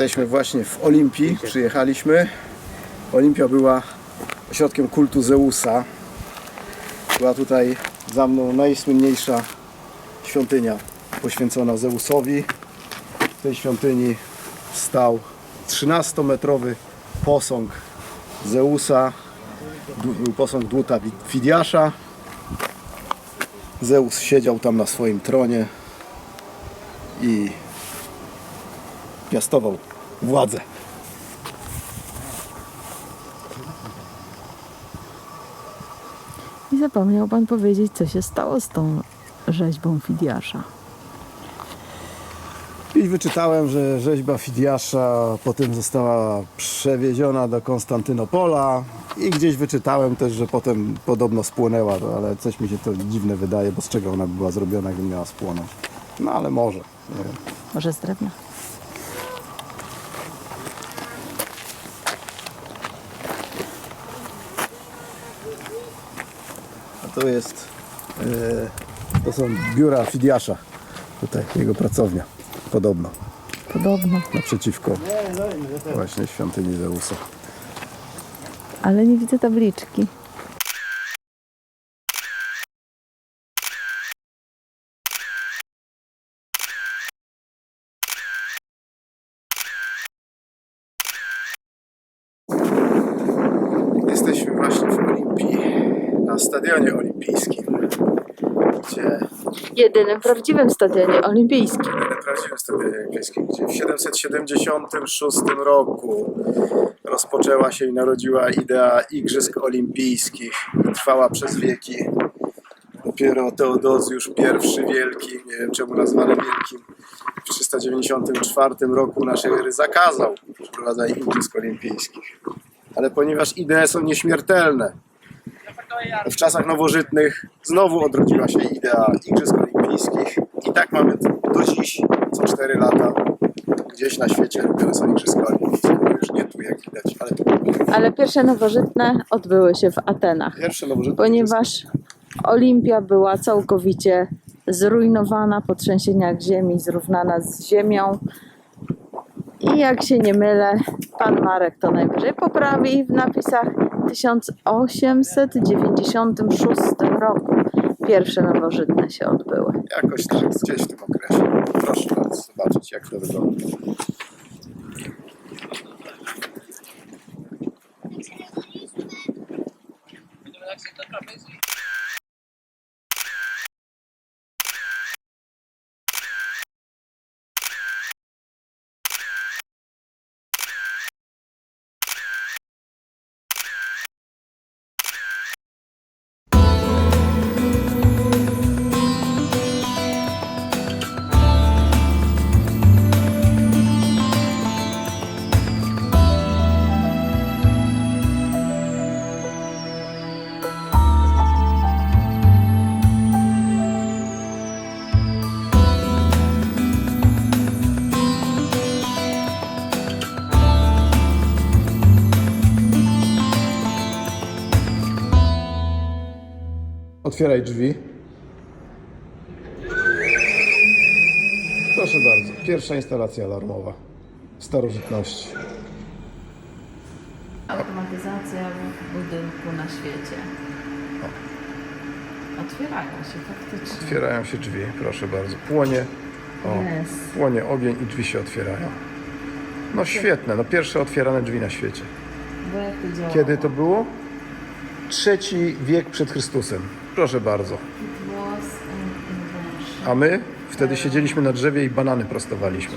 Jesteśmy właśnie w Olimpii, przyjechaliśmy. Olimpia była ośrodkiem kultu Zeusa. Była tutaj za mną najsłynniejsza świątynia poświęcona Zeusowi. W tej świątyni stał 13-metrowy posąg Zeusa. Był posąg dłuta Fidiasza. Zeus siedział tam na swoim tronie i piastował władzę. I zapomniał pan powiedzieć, co się stało z tą rzeźbą Fidiasza. I wyczytałem, że rzeźba Fidiasza potem została przewieziona do Konstantynopola i gdzieś wyczytałem też, że potem podobno spłonęła, ale coś mi się to dziwne wydaje, bo z czego ona by była zrobiona, gdyby miała spłonąć. No ale może, nie wiem. Może z drewna? To jest, e, to są biura Fidiasza, tutaj jego pracownia, podobno, Podobno. naprzeciwko właśnie świątyni Zeusa. Ale nie widzę tabliczki. Jesteśmy właśnie w Olimpii, na stadionie olimpijskim, gdzie Jedynym prawdziwym stadionie olimpijskim. na prawdziwym stadionie olimpijskim, gdzie w 776 roku rozpoczęła się i narodziła idea Igrzysk Olimpijskich trwała przez wieki. Dopiero Teodozjusz I Wielki, nie wiem czemu nazwany Wielkim, w 394 roku naszej ery zakazał przeprowadzania Igrzysk Olimpijskich. Ale ponieważ idee są nieśmiertelne, w czasach nowożytnych znowu odrodziła się idea Igrzysk Olimpijskich i tak mamy do dziś, co 4 lata, gdzieś na świecie robione są Igrzyska Olimpijskie. Już nie tu jak widać, ale było Ale pierwsze nowożytne odbyły się w Atenach, pierwsze nowożytne ponieważ Olimpia była całkowicie zrujnowana po trzęsieniach ziemi, zrównana z ziemią. I jak się nie mylę, pan Marek to najwyżej poprawi w napisach 1896 roku pierwsze nowożytne się odbyły. Jakoś tak, gdzieś w tym okresie. Proszę zobaczyć, jak to wygląda. Otwieraj drzwi. Proszę bardzo, pierwsza instalacja alarmowa starożytności. Automatyzacja w budynku na świecie. Otwierają się faktycznie. Otwierają się drzwi, proszę bardzo. Płonie, o, Jest. płonie ogień i drzwi się otwierają. No świetne, no pierwsze otwierane drzwi na świecie. Bo jak to działa? Kiedy to było? Trzeci wiek przed Chrystusem. Proszę bardzo. A my wtedy siedzieliśmy na drzewie i banany prostowaliśmy.